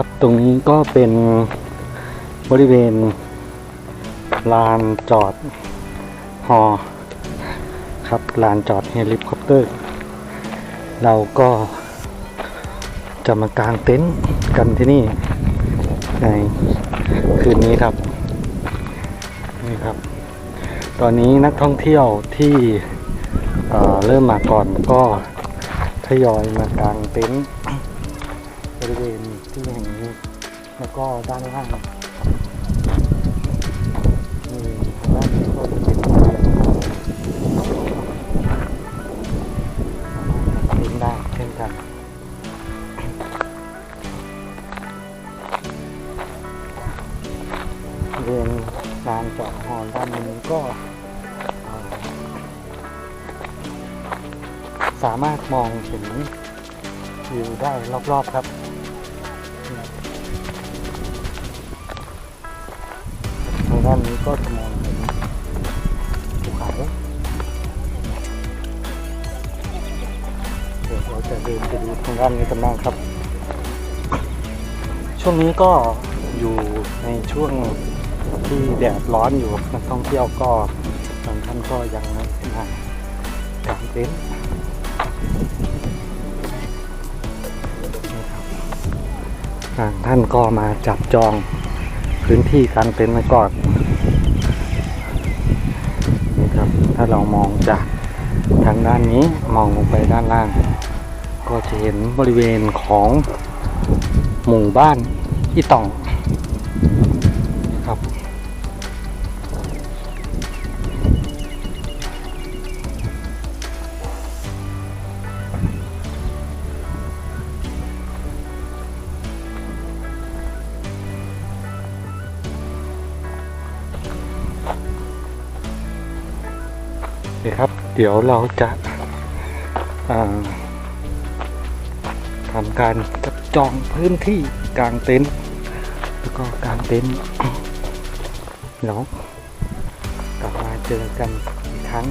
ครับ ตรงนี้ก็เป็นบริเวณลานจอดฮอครับลานจอดเฮลิคอปเตอร์ เราก็จะมากางเต็นท์กันที่นี่ในคืนนี้ครับนี่ครับ ตอนนี้นักท่องเที่ยวที่เเริ่มมาก่อนก็ทยอยมากางเต็นท์บริเวณที่แห่งนี้ แล้วก็ด้านล่างนี่ทางด้านนี้ก็จะเป็นเต็นท์ได้เช่นกันบริเวณลานจอดฮอนด้านนี้ก็สามารถมองเห็นวิวได้รอบๆครับ ด้านนี้ก็จะมองเห็นภูเขาเดี๋ยวเราจะเดินไปดูทางด้านนี้กันบ้างครับ ช่วงนี้ก็อยู่ในช่วงที่แดดร้อนอยู่นักท่องเที่ยวก็บางท่านก็ยังไม่มากางเต็นท์บางท่านก็มาจับจอง พื้นที่กางเต็นท์ไว้ก่อนนี่ครับ ถ้าเรามองจากทางด้านนี้มองลงไปด้านล่าง ก็จะเห็นบริเวณของหมู่บ้านอีต่อง เคครับ เดี๋ยวเราจะาทำการจับจองพื้นที่กลางเต็นท์แล้วก็กลางเต็นท์แล้วกลับมาเจอกันอีกครั้ง